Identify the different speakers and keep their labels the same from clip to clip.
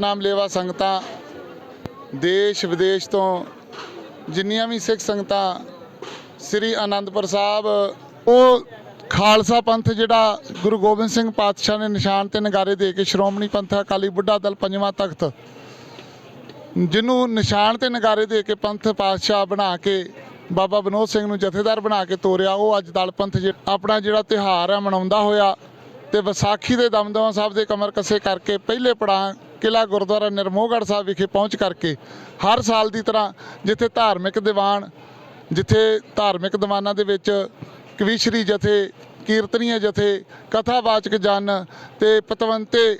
Speaker 1: ਨਾਮ ਲੇਵਾ ਸੰਗਤਾਂ ਦੇਸ਼ ਵਿਦੇਸ਼ ਤੋਂ ਜਿੰਨੀਆਂ ਵੀ ਸਿੱਖ ਸੰਗਤਾਂ ਸ੍ਰੀ ਆਨੰਦਪੁਰ ਸਾਹਿਬ, ਉਹ ਖਾਲਸਾ ਪੰਥ ਜਿਹੜਾ ਗੁਰੂ ਗੋਬਿੰਦ ਸਿੰਘ ਪਾਤਸ਼ਾਹ ਨੇ ਨਿਸ਼ਾਨ ਤੇ ਨਗਾਰੇ ਦੇ ਕੇ ਸ਼੍ਰੋਮਣੀ ਪੰਥ ਅਕਾਲੀ ਬੁੱਢਾ ਦਲ ਪੰਜਵਾਂ ਤਖਤ, ਜਿਹਨੂੰ ਨਿਸ਼ਾਨ ਤੇ ਨਗਾਰੇ ਦੇ ਕੇ ਪੰਥ ਪਾਤਸ਼ਾਹ ਬਣਾ ਕੇ, ਬਾਬਾ ਵਿਨੋਦ ਸਿੰਘ ਨੂੰ ਜਥੇਦਾਰ ਬਣਾ ਕੇ ਤੋਰਿਆ, ਉਹ ਅੱਜ ਦਲ ਪੰਥ ਜਿ- ਆਪਣਾ ਜਿਹੜਾ ਤਿਹਾਰ ਹੈ ਮਨਾਉਂਦਾ ਹੋਇਆ ਤੇ ਵਿਸਾਖੀ ਦੇ ਦਮਦਮਾ ਸਾਹਿਬ ਦੇ ਕਮਰ ਕੱਸੇ ਕਰਕੇ ਪਹਿਲੇ ਪੜਾਅ ਕਿਲਾ ਗੁਰਦੁਆਰਾ ਨਿਰਮੋਹਗੜ੍ਹ ਸਾਹਿਬ ਵਿਖੇ ਪਹੁੰਚ ਕਰਕੇ ਹਰ ਸਾਲ ਦੀ ਤਰ੍ਹਾਂ ਜਿੱਥੇ ਧਾਰਮਿਕ ਦੀਵਾਨ, ਜਿੱਥੇ ਧਾਰਮਿਕ ਦੀਵਾਨਾਂ ਦੇ ਵਿੱਚ ਕਵੀਸ਼ਰੀ ਜਥੇ, ਕੀਰਤਨੀਏ ਜਥੇ ਕਥਾਵਾਚਕ ਜਨ ਤੇ ਪਤਵੰਤੇ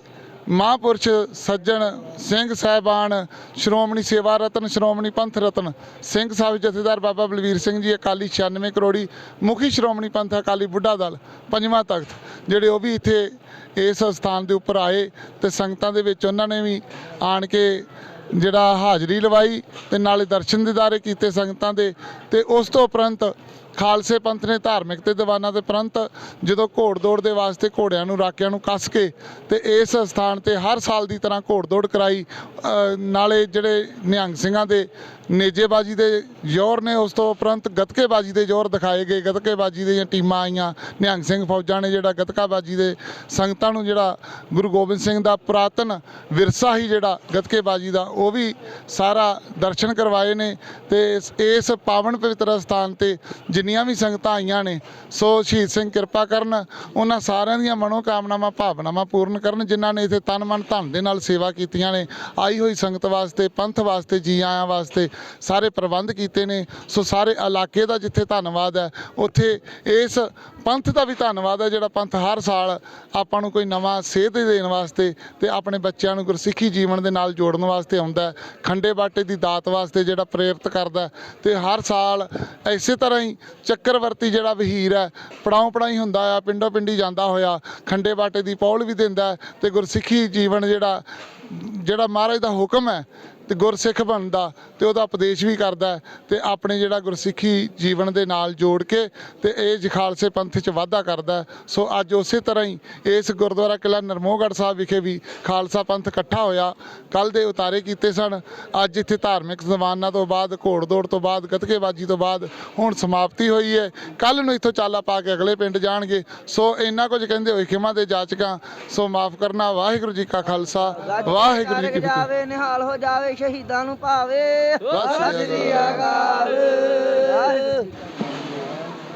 Speaker 1: ਮਹਾਂਪੁਰਸ਼ ਸੱਜਣ ਸਿੰਘ ਸਾਹਿਬਾਨ, ਸ਼੍ਰੋਮਣੀ ਸੇਵਾ ਰਤਨ, ਸ਼੍ਰੋਮਣੀ ਪੰਥ ਰਤਨ, ਸਿੰਘ ਸਾਹਿਬ ਜਥੇਦਾਰ ਬਾਬਾ ਬਲਵੀਰ ਸਿੰਘ ਜੀ, ਅਕਾਲੀ 96 ਕਰੋੜੀ, ਮੁਖੀ ਸ਼੍ਰੋਮਣੀ ਪੰਥ ਅਕਾਲੀ ਬੁੱਢਾ ਦਲ, ਪੰਜਵਾਂ ਤਖਤ, ਜਿਹੜੇ ਉਹ ਵੀ ਇੱਥੇ ਇਸ ਸਥਾਨ ਦੇ ਉੱਪਰ ਆਏ ਤੇ ਸੰਗਤਾਂ ਦੇ ਵਿੱਚ ਉਹਨਾਂ ਨੇ ਵੀ ਆਣ ਕੇ ਜਿਹੜਾ ਹਾਜ਼ਰੀ ਲਵਾਈ ਤੇ ਨਾਲੇ ਦਰਸ਼ਨ ਦਿਦਾਰੇ ਕੀਤੇ ਸੰਗਤਾਂ ਦੇ ਤੇ ਉਸ ਤੋਂ ਉਪਰੰਤ ਖਾਲਸੇ ਪੰਥ ਨੇ ਧਾਰਮਿਕ ਤੇ ਦੀਵਾਨਾਂ ਦੇ ਪ੍ਰੰਤ ਜਦੋਂ ਘੋੜ ਦੌੜ ਦੇ ਵਾਸਤੇ ਘੋੜਿਆਂ ਨੂੰ ਰਾਕਿਆਂ ਨੂੰ ਕੱਸ ਕੇ ਤੇ ਇਸ ਸਥਾਨ ਤੇ ਹਰ ਸਾਲ ਦੀ ਤਰ੍ਹਾਂ ਘੋੜ ਦੌੜ ਕਰਾਈ ਨਾਲੇ ਜਿਹੜੇ ਨਿਹੰਗ ਸਿੰਘਾਂ ਦੇ ਨੇਜੇਬਾਜੀ ਦੇ ਜ਼ੋਰ ਨੇ, ਉਸ ਤੋਂ ਉਪਰੰਤ ਗੱਤਕੇਬਾਜੀ ਦੇ ਜ਼ੋਰ ਦਿਖਾਏ ਗਏ। ਗੱਤਕੇਬਾਜੀ ਦੀਆਂ ਟੀਮਾਂ ਆਈਆਂ, ਨਿਹੰਗ ਸਿੰਘ ਫੌਜਾਂ ਨੇ ਜਿਹੜਾ ਗੱਤਕਾਬਾਜੀ ਦੇ ਸੰਗਤਾਂ ਨੂੰ ਜਿਹੜਾ ਗੁਰੂ ਗੋਬਿੰਦ ਸਿੰਘ ਦਾ ਪੁਰਾਤਨ ਵਿਰਸਾ ਹੀ ਜਿਹੜਾ ਗੱਤਕੇਬਾਜੀ ਦਾ, ਉਹ ਵੀ ਸਾਰਾ ਦਰਸ਼ਨ ਕਰਵਾਏ ਨੇ ਤੇ ਇਸ- ਪਾਵਨ ਪਵਿੱਤਰ ਸਥਾਨ ਤੇ ਜਿੰਨੀਆਂ ਵੀ ਸੰਗਤਾਂ ਆਈਆਂ ਨੇ, ਸੋ ਸ਼ਹੀਦ ਸਿੰਘ ਕਿਰਪਾ ਕਰਨ, ਉਹਨਾਂ ਸਾਰਿਆਂ ਦੀਆਂ ਮਨੋਕਾਮਨਾਵਾਂ, ਭਾਵਨਾਵਾਂ ਪੂਰਨ ਕਰਨ, ਜਿਨ੍ਹਾਂ ਨੇ ਇੱਥੇ ਤਨ ਮਨ ਧਨ ਦੇ ਨਾਲ ਸੇਵਾ ਕੀਤੀਆਂ ਨੇ, ਆਈ ਹੋਈ ਸੰਗਤ ਵਾਸਤੇ, ਪੰਥ ਵਾਸਤੇ, ਜੀ ਆਇਆਂ ਵਾਸਤੇ ਸਾਰੇ ਪ੍ਰਬੰਧ ਕੀਤੇ ਨੇ, ਸੋ ਸਾਰੇ ਇਲਾਕੇ ਦਾ ਜਿੱਥੇ ਧੰਨਵਾਦ ਹੈ, ਉੱਥੇ ਇਸ ਪੰਥ ਦਾ ਵੀ ਧੰਨਵਾਦ ਹੈ, ਜਿਹੜਾ ਪੰਥ ਹਰ ਸਾਲ ਆਪਾਂ ਨੂੰ ਕੋਈ ਨਵਾਂ ਸੇਧ ਦੇਣ ਵਾਸਤੇ ਤੇ ਆਪਣੇ ਬੱਚਿਆਂ ਨੂੰ ਗੁਰਸਿੱਖੀ ਜੀਵਨ ਦੇ ਨਾਲ ਜੋੜਨ ਵਾਸਤੇ ਆਉਂਦਾ ਖੰਡੇ ਬਾਟੇ ਦੀ ਦਾਤ ਵਾਸਤੇ ਜਿਹੜਾ ਪ੍ਰੇਰਿਤ ਕਰਦਾ ਹੈ, ਤੇ ਹਰ ਸਾਲ ਇਸੇ ਤਰ੍ਹਾਂ ਹੀ ਚੱਕਰਵਰਤੀ ਜਿਹੜਾ ਵਹੀਰ ਹੈ, ਪੜਾਉ ਪੜਾਈ ਹੁੰਦਾ ਆ, ਪਿੰਡੋਂ ਪਿੰਡੀ ਜਾਂਦਾ ਹੋਇਆ, ਖੰਡੇ ਬਾਟੇ ਦੀ ਪੌਲ ਵੀ ਦਿੰਦਾ ਹੈ ਤੇ ਗੁਰਸਿੱਖੀ ਜੀਵਨ ਜਿਹੜਾ ਜਿਹੜਾ ਮਹਾਰਾਜ ਦਾ ਹੁਕਮ ਹੈ ਤੇ ਗੁਰਸਿੱਖ ਬਣਦਾ ਤੇ ਉਹਦਾ ਉਪਦੇਸ਼ ਵੀ ਕਰਦਾ ਤੇ ਆਪਣੇ ਜਿਹੜਾ ਗੁਰਸਿੱਖੀ ਜੀਵਨ ਦੇ ਨਾਲ ਜੋੜ ਕੇ ਤੇ ਇਹ ਜ ਖਾਲਸੇ ਪੰਥ 'ਚ ਵਾਧਾ ਕਰਦਾ। ਸੋ ਅੱਜ ਉਸੇ ਤਰ੍ਹਾਂ ਹੀ ਇਸ ਗੁਰਦੁਆਰਾ ਕਿਲਾ ਨਰਮੋਹਗੜ੍ਹ ਸਾਹਿਬ ਵਿਖੇ ਵੀ ਖਾਲਸਾ ਪੰਥ ਇਕੱਠਾ ਹੋਇਆ। ਕੱਲ ਦੇ ਉਤਾਰੇ ਕੀਤੇ ਸਨ। ਅੱਜ ਇੱਥੇ ਧਾਰਮਿਕ ਦੀਵਾਨਾਂ ਤੋਂ ਬਾਅਦ ਘੋੜ ਦੌੜ ਤੋਂ ਬਾਅਦ ਗੱਤਕੇਬਾਜੀ ਤੋਂ ਬਾਅਦ ਹੁਣ ਸਮਾਪਤੀ ਹੋਈ ਹੈ। ਕੱਲ ਨੂੰ ਇੱਥੋਂ ਚਾਲਾ ਪਾ ਕੇ ਅਗਲੇ ਪਿੰਡ ਜਾਣਗੇ। ਸੋ ਇੰਨਾ ਕੁਝ ਕਹਿੰਦੇ ਹੋਏ ਖਿਮਾ ਦੇ ਜਾਚਕਾਂ। ਸੋ ਮਾਫ ਕਰਨਾ। ਵਾਹਿਗੁਰੂ ਜੀ ਕਾ ਖਾਲਸਾ। ਵਾਹਿਗੁਰੂ ਜੀ ਕੀ ਫਤਿਹ।
Speaker 2: ਜਾਵੇ ਨਿਹਾਲ ਹੋ ਜਾਵੇ ਸ਼ਹੀਦਾਂ ਨੂੰ ਭਾਵੇ।
Speaker 1: ਸਤਿ ਸ੍ਰੀ
Speaker 2: ਅਕਾਲ।